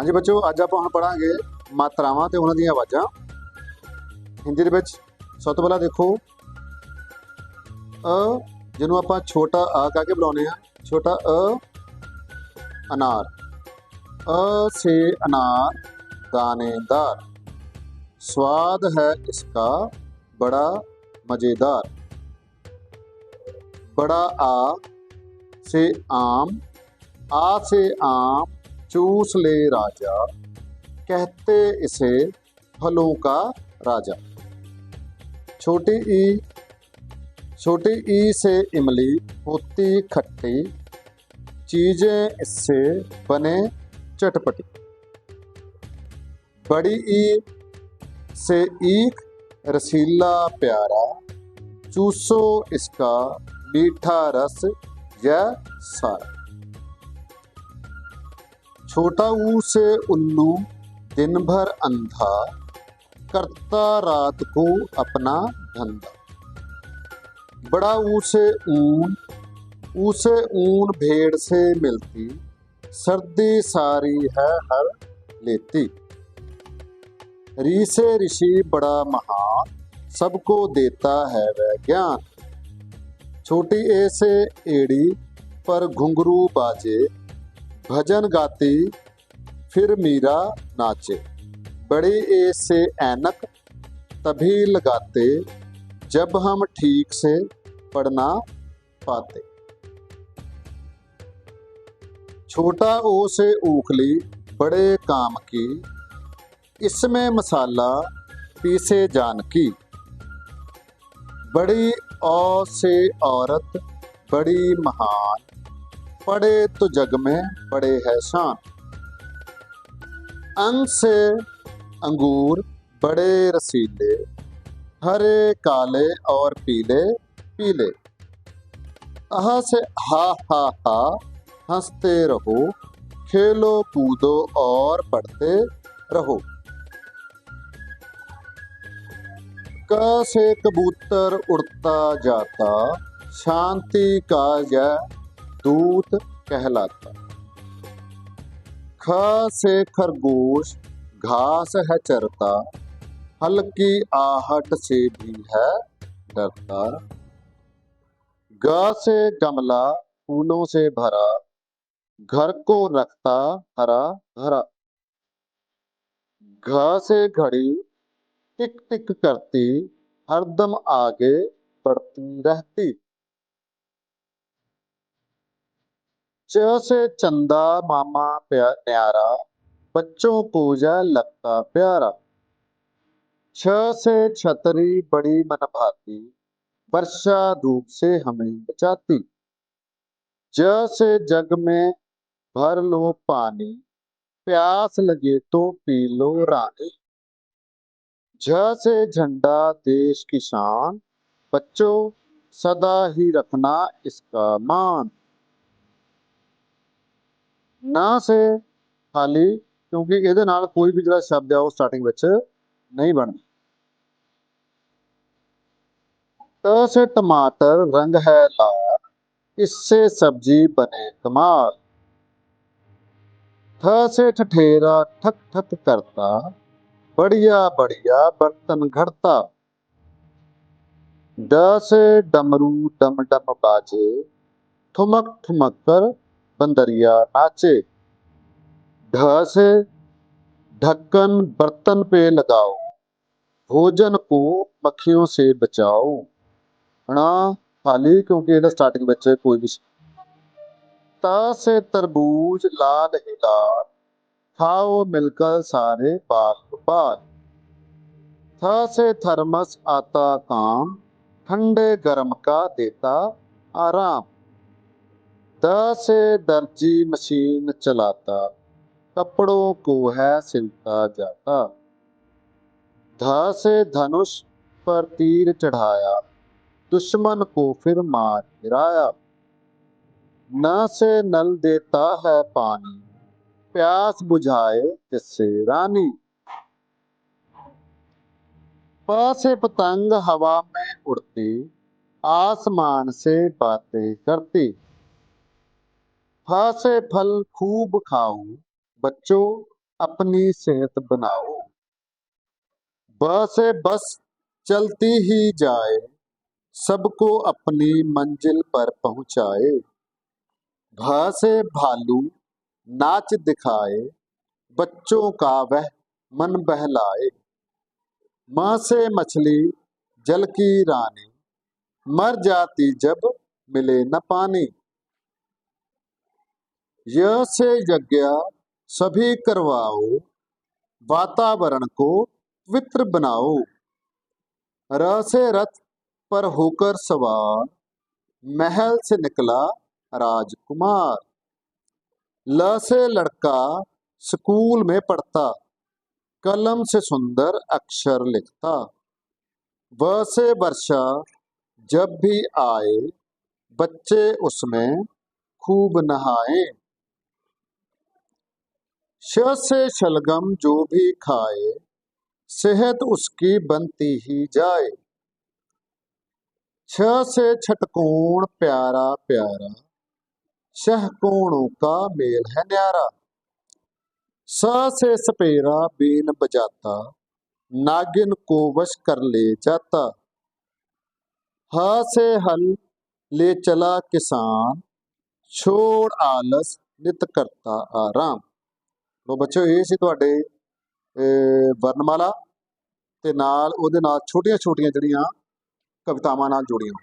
ਹਾਂਜੀ ਬੱਚਿਓ ਅੱਜ ਆਪਾਂ ਹੁਣ ਪੜਾਂਗੇ ਮਾਤਰਾਵਾਂ ਤੇ ਉਹਨਾਂ ਦੀਆਂ ਆਵਾਜ਼ਾਂ ਹਿੰਦੀ ਦੇ ਵਿੱਚ ਸਭ ਤੋਂ ਪਹਿਲਾਂ ਦੇਖੋ ਅ ਜਿਹਨੂੰ ਆਪਾਂ ਛੋਟਾ ਆ ਕਹਿ ਕੇ ਬੁਲਾਉਂਦੇ ਆ ਛੋਟਾ ਅ ਅਨਾਰ ਅ ਸੇ ਅਨਾਰ दानेदार स्वाद है इसका बड़ा मजेदार बड़ा आ से आम आ से आम चूस ले राजा, कहते इसे फलों का राजा। छोटी ई छोटी ई से इमली, होती खट्टी, चीज़ें इससे बने चटपटी। बड़ी ई से ईख, रसीला प्यारा, चूसो इसका मीठा रस यह सारा। छोटा ऊ से उल्लू दिन भर अंधा, करता रात को अपना धंधा। बड़ा ऊ से ऊन ऊ से ऊन भेड़ से मिलती, सर्दी सारी है हर लेती। री ऋषि बड़ा महान, सबको देता है वह ज्ञान। छोटी ए से एड़ी पर घुंघरू बाजे भजन गाती, फिर मीरा नाचे। बड़ी ए से ऐनक, तभी लगाते, जब हम ठीक से पढ़ना पाते। छोटा ओ से ऊखली, बड़े काम की, इसमें मसाला पीसे जान की। बड़ी औ से औरत, बड़ी महान पड़े तो जग में बड़े है शान। अंग से अंगूर, बड़े रसीले, हरे, काले और पीले पीले। आह से हा हा हा, हँसते रहो, खेलो, कूदो और पढ़ते रहो। क से कबूतर उड़ता जाता, शांति का यह दूत कहलाता। ख से खरगोश, घास है चरता, हल्की आहट से भी है डरता। ग से गमला, फूलों से भरा, घर को रखता हरा भरा। घ से घड़ी टिक टिक करती, हरदम आगे बढ़ती रहती। च से चंदा मामा प्या- न्यारा बच्चों यह लगता प्यारा छ से छतरी बड़ी मन भाती वर्षा धूप से हमें बचाती ज से जग में भर लो पानी प्यास लगे तो पी लो रानी झ से झंडा देश की शान बच्चों सदा ही रखना इसका मान ਨਾ ਸੇ ਖਾਲੀ ਕਿਉਂਕਿ ਇਹਦੇ ਨਾਲ ਕੋਈ ਵੀ ਜਿਹੜਾ ਸ਼ਬਦ ਆ ਉਹ ਸਟਾਰਟਿੰਗ ਵਿੱਚ ਨਹੀਂ ਬਣਦਾ त से टमाटर रंग है लाल इससे सब्जी बने कमाल थ से ठठेरा ठक ठक करता बढ़िया बढ़िया बर्तन घड़ता ड से डमरू डम डम बाजे ठुमक ठुमक कर बंदरिया नाचे ढ से ढक्कन बर्तन पे लगाओ भोजन को मक्खियों से बचाओ हना खाली क्योंकि ਇਹਦਾ ਸਟਾਰਟਿੰਗ ਵਿੱਚ ਕੋਈ ਵੀ ता से तरबूज लाल ही लाल खाओ मिलकर सारे बाल बाल थ से थर्मस आता काम ठंडे गर्म का देता आराम द से दर्जी मशीन चलाता कपड़ों को है सिलता जाता ध से धनुष पर तीर चढ़ाया दुश्मन को फिर मार गिराया न से नल देता है पानी प्यास बुझाए जिससे रानी प से पतंग हवा में उड़ती आसमान से बातें करती फ से फल खूब खाओ बच्चों अपनी सेहत बनाओ ब से बस चलती ही जाए, सबको अपनी मंजिल पर पहुँचाए। भ से भालू नाच दिखाए, बच्चों का वह मन बहलाए। म से मछली जल की रानी, मर जाती जब मिले न पानी। य से यज्ञ सभी करवाओ, वातावरण को पवित्र बनाओ। र से रथ पर होकर सवार, महल से निकला राजकुमार। ल से लड़का स्कूल में पढ़ता, कलम से सुंदर अक्षर लिखता। व से वर्षा जब भी आए, बच्चे उसमें खूब नहाए। शह से शलगम जो भी खाए, सेहत उसकी बनती ही जाए। छह से छटकोण प्यारा प्यारा शह कोणों का मेल है न्यारा। स से सपेरा बीन बजाता, नागिन को वश कर ले जाता। ह से हल ले चला किसान, छोड़ आलस नित करता आराम। ਲੋ ਬੱਚਿਓ ਇਹ ਸੀ ਤੁਹਾਡੇ ਅਹ, ਵਰਣਮਾਲਾ ਤੇ ਨਾਲ ਉਹਦੇ ਨਾਲ ਛੋਟੀਆਂ ਛੋਟੀਆਂ ਜਿਹੜੀਆਂ ਕਵਿਤਾਵਾਂ ਨਾਲ ਜੁੜੀਆਂ।